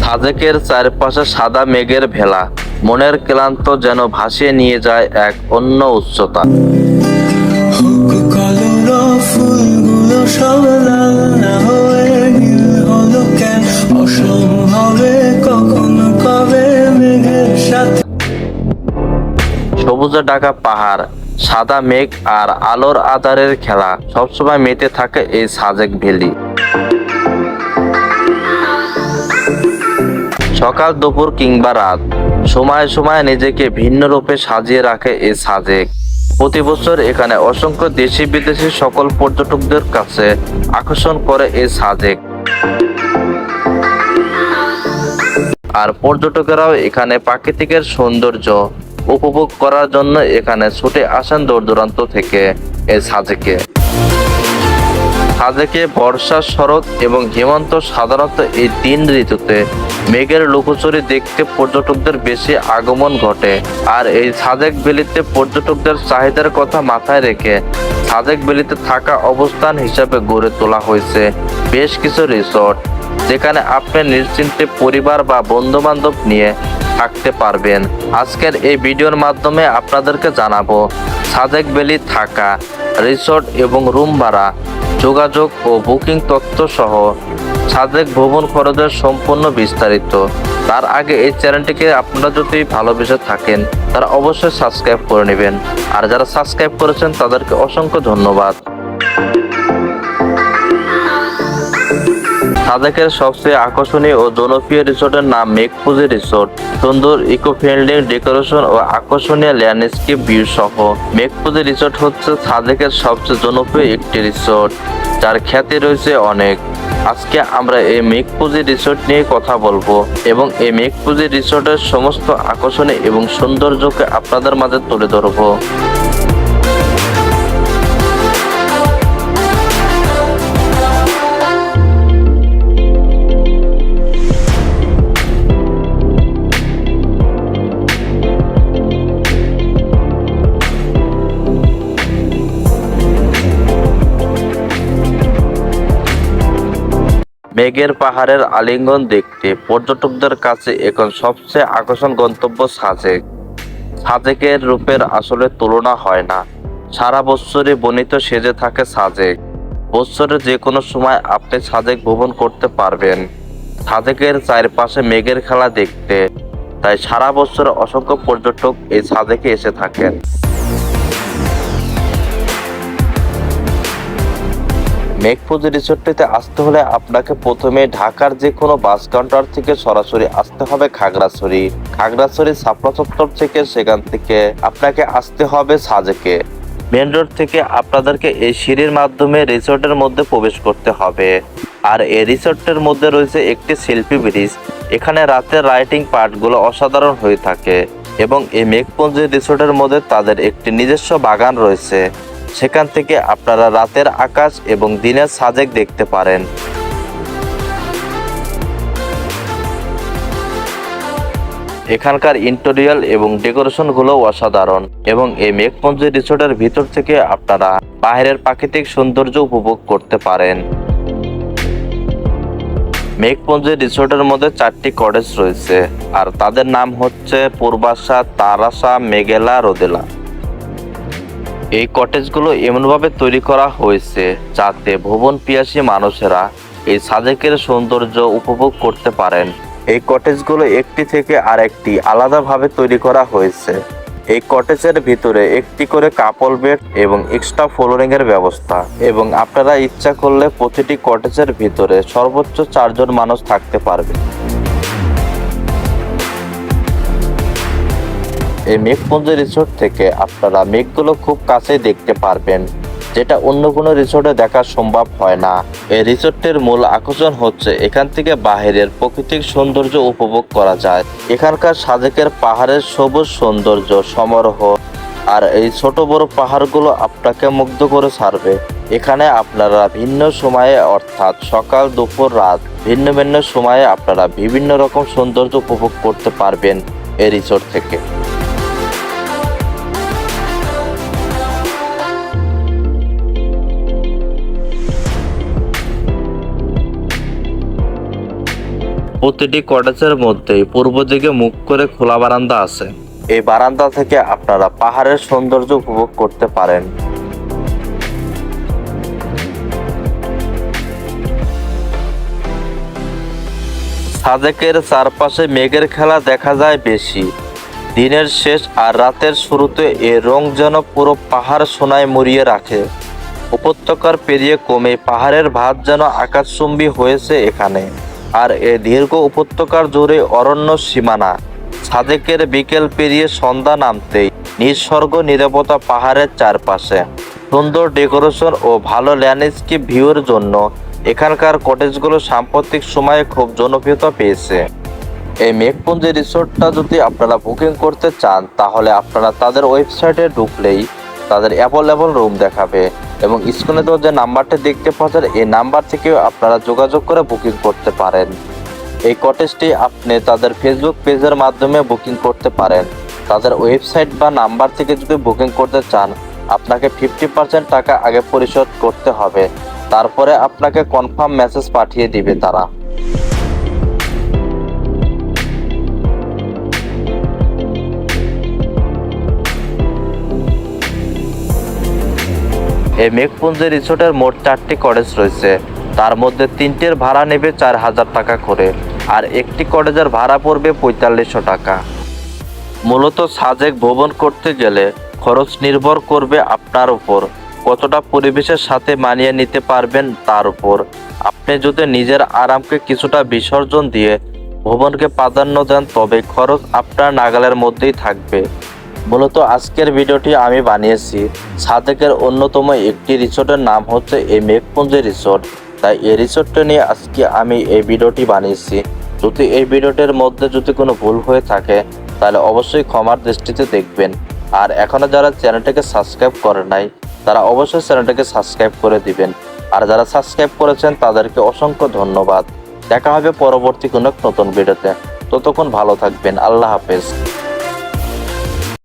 সাজেকের চারপাশে সাদা মেঘের ভেলা। মনের ক্লান্ত যেন ভাসিয়ে নিয়ে যায় এক অন্য উচ্চতা। সবুজে ঢাকা পাহাড় সাদা মেঘ আর আলোর আধারের খেলা। সবসময় মেতে থাকে এই সাজেক ভ্যালি সকাল, দুপুর কিংবা রাত। সময় সময় নিজেকে ভিন্ন রূপে সাজিয়ে রাখে এই সাজেক। প্রতি বছর এখানে অসংখ্য দেশি বিদেশি সকল পর্যটকদের কাছে আকর্ষণ করে এই সাজেক। আর পর্যটকেরাও এখানে প্রাকৃতিকের সৌন্দর্য উপভোগ করার জন্য এখানে ছুটে আসেন দূর দূরান্ত থেকে এই সাজেকে। সাজেকে বর্ষা শরৎ এবং হেমন্ত সাধারণত এই তিন ঋতুতে মেঘের লুকোচুরি দেখতে পর্যটকদের বেশি আগমন ঘটে। আর এই সাজেক ভ্যালিতে পর্যটকদের চাহিদার কথা মাথায় রেখে সাজেক ভ্যালিতে থাকা অবস্থান হিসাবে গড়ে তোলা হয়েছে বেশ কিছু রিসর্ট, যেখানে আপনি নিশ্চিন্তে পরিবার বা বন্ধু বান্ধব নিয়ে থাকতে পারবেন। আজকের এই ভিডিওর মাধ্যমে আপনাদেরকে জানাব সাজেক ভ্যালি থাকা, রিসোর্ট এবং রুম ভাড়া, যোগাযোগ ও বুকিং তথ্য সহ সাজেক ভ্রমণ খরচের সম্পূর্ণ বিস্তারিত। তার আগে এই চ্যানেলটিকে আপনারা যদি ভালোবেসে থাকেন, তারা অবশ্যই সাবস্ক্রাইব করে নেবেন। আর যারা সাবস্ক্রাইব করেছেন, তাদেরকে অসংখ্য ধন্যবাদ। সাজেকের সবচেয়ে আকর্ষণীয় ও জনপ্রিয় রিসোর্টের নাম মেঘপুজি রিসোর্ট। সুন্দর ইকো ফ্রেন্ডলি ডেকোরেশন ও আকর্ষণীয় ল্যান্ডস্কেপ ভিউ সহ মেঘপুজি রিসোর্ট হচ্ছে সাজেকের সবচেয়ে জনপ্রিয় একটি রিসোর্ট, যার খ্যাতি রয়েছে অনেক। আজকে আমরা এই মেঘপুজি রিসোর্ট নিয়ে কথা বলব এবং এই মেঘপুজি রিসোর্টের সমস্ত আকর্ষণীয় এবং সৌন্দর্যকে আপনাদের মাঝে তুলে ধরবো। মেঘের পাহাড়ের আলিঙ্গন দেখতে পর্যটকদের কাছে এখন সবচেয়ে আকর্ষণ গন্তব্য সাজেক। সাজেকের রূপের আসলে তুলনা হয় না। সারা বছরই বনিত সেজে থাকে সাজেক। বছরের যে কোনো সময় আপনি সাজেক ভ্রমণ করতে পারবেন। সাজেকের চারপাশে মেঘের খেলা দেখতে। তাই সারা বছর অসংখ্য পর্যটক এই সাজেকে এসে থাকেন। মেঘপুজি রিসোর্টটিতে আসতে হলে আপনাকে প্রথমে ঢাকার যে কোনো বাস কাউন্টার থেকে সরাসরি আসতে হবে খাগড়াছড়ি। খাগড়াছড়ি ছাপড়া চত্বর থেকে সেখান থেকে আপনাকে আসতে হবে সাজেকে। মেন রোড থেকে আপনাদেরকে এই সিঁড়ির মাধ্যমে রিসোর্টের মধ্যে প্রবেশ করতে হবে। আর এই রিসোর্টের মধ্যে রয়েছে একটি শিল্পী ব্রিজ। এখানে রাতের রাইটিং পার্টগুলো অসাধারণ হয়ে থাকে এবং এই মেঘপুঞ্জি রিসোর্টের মধ্যে তাদের একটি নিজস্ব বাগান রয়েছে। সেখান থেকে আপনারা রাতের আকাশ এবং দিনের সাজেক দেখতে পারেন। এখানকার ইন্টেরিয়াল এবং ডেকোরেশনগুলো অসাধারণ এবং এই মেঘপঞ্জি রিসোর্টের ভিতর থেকে আপনারা বাইরের প্রাকৃতিক সৌন্দর্য উপভোগ করতে পারেন। মেঘপঞ্জি রিসোর্টের মধ্যে চারটি কটেজ রয়েছে আর তাদের নাম হচ্ছে পূর্বাশা তারাসা মেঘেলা, রোদেলা। এই কটেজগুলো এমনভাবে তৈরি করা হয়েছে যাতে ভবন পিয়াসী মানুষেরা এই সাজেকের সৌন্দর্য উপভোগ করতে পারেন। এই কটেজগুলো একটি থেকে আরেকটি আলাদাভাবে তৈরি করা হয়েছে। এই কটেজের ভিতরে একটি করে কাপল বেড এবং এক্সট্রা ফ্লোরিং এর ব্যবস্থা এবং আপনারা ইচ্ছা করলে প্রতিটি কটেজের ভিতরে সর্বোচ্চ চারজন মানুষ থাকতে পারবে এই মেঘপুঞ্জ রিসোর্ট থেকে আপনারা মেঘগুলো খুব কাছেই দেখতে পারবেন, যেটা অন্য কোনো রিসোর্টে দেখা সম্ভব হয় না। এই রিসোর্টের মূল আকর্ষণ হচ্ছে এখান থেকে বাহিরের প্রাকৃতিক সৌন্দর্য উপভোগ করা যায়। এখানকার সাজেকের পাহাড়ের সবুজ সৌন্দর্য, সমারোহ, আর এই ছোট বড় পাহাড়গুলো আপনাকে মুগ্ধ করে ছাড়বে। এখানে আপনারা ভিন্ন সময়ে, অর্থাৎ সকাল, দুপুর, রাত, ভিন্ন ভিন্ন সময়ে আপনারা বিভিন্ন রকম সৌন্দর্য উপভোগ করতে পারবেন এই রিসোর্ট থেকে। প্রতিটি কটেজের মধ্যেই পূর্ব দিকে মুখ করে খোলা বারান্দা আছে। এই বারান্দা থেকে আপনারা পাহাড়ের সৌন্দর্য উপভোগ করতে পারেন। সাজেকের চারপাশে মেঘের খেলা দেখা যায় বেশি। দিনের শেষ আর রাতের শুরুতে এ রং যেন পুরো পাহাড় সোনায় মুড়িয়ে রাখে। উপত্যকার পেরিয়ে কমে পাহাড়ের ভাত যেন আকাশচুম্বী হয়েছে এখানে। আর এ দীর্ঘ উপত্যকার জুড়ে অরণ্য সীমানা। সাদেকের বিকেল পেরিয়ে সন্ধ্যা নামতেই নিঃস্বর্গ নিরাপত্তা পাহাড়ের চারপাশে। সুন্দর ডেকোরেশন ও ভালো ল্যান্ডস্কেপ ভিউর জন্য এখানকার কটেজগুলো সাম্প্রতিক সময়ে খুব জনপ্রিয়তা পেয়েছে। এই মেঘপুঞ্জি রিসোর্টটা যদি আপনারা বুকিং করতে চান, তাহলে আপনারা তাদের ওয়েবসাইটে ঢুকলেই তাদের অ্যাভেলেবল রুম দেখাবে এবং স্ক্রিনে তো যে নাম্বারটা দেখতে পাচ্ছেন এই নাম্বার থেকেও আপনারা যোগাযোগ করে বুকিং করতে পারেন। এই কটেজটি আপনি তাদের ফেসবুক পেজের মাধ্যমে বুকিং করতে পারেন। তাদের ওয়েবসাইট বা নাম্বার থেকে যদি বুকিং করতে চান, আপনাকে ফিফটি পার্সেন্ট টাকা আগে পরিশোধ করতে হবে। তারপরে আপনাকে কনফার্ম মেসেজ পাঠিয়ে দিবে তারা। এই মেঘপুঞ্জি রিসোর্টের মোট চারটি কটেজ রয়েছে। তার মধ্যে তিনটের ভাড়া নেবে চার হাজার টাকা করে, আর একটি কটেজের ভাড়া পড়বে পঁয়তাল্লিশশো টাকা। মূলত সাজেক ভ্রমণ করতে গেলে খরচ নির্ভর করবে আপনার উপর, কতটা পরিবেশের সাথে মানিয়ে নিতে পারবেন তার উপর। আপনি যদি নিজের আরামকে কিছুটা বিসর্জন দিয়ে ভ্রমণকে প্রাধান্য দেন, তবে খরচ আপনার নাগালের মধ্যেই থাকবে। মূলত আজকের ভিডিওটি আমি বানিয়েছি। সাদেকের অন্যতম একটি রিসোর্টের নাম হচ্ছে এই মেঘপুঞ্জি রিসোর্ট। তাই এই রিসোর্টটা নিয়ে আজকে আমি এই ভিডিওটি বানিয়েছি। যদি এই ভিডিওটির মধ্যে যদি কোনো ভুল হয়ে থাকে, তাহলে অবশ্যই ক্ষমার দৃষ্টিতে দেখবেন। আর এখনও যারা চ্যানেলটাকে সাবস্ক্রাইব করে নাই, তারা অবশ্যই চ্যানেলটাকে সাবস্ক্রাইব করে দিবেন। আর যারা সাবস্ক্রাইব করেছেন, তাদেরকে অসংখ্য ধন্যবাদ। দেখা হবে পরবর্তী কোনো নতুন ভিডিওতে। ততক্ষণ ভালো থাকবেন। আল্লাহ হাফেজ।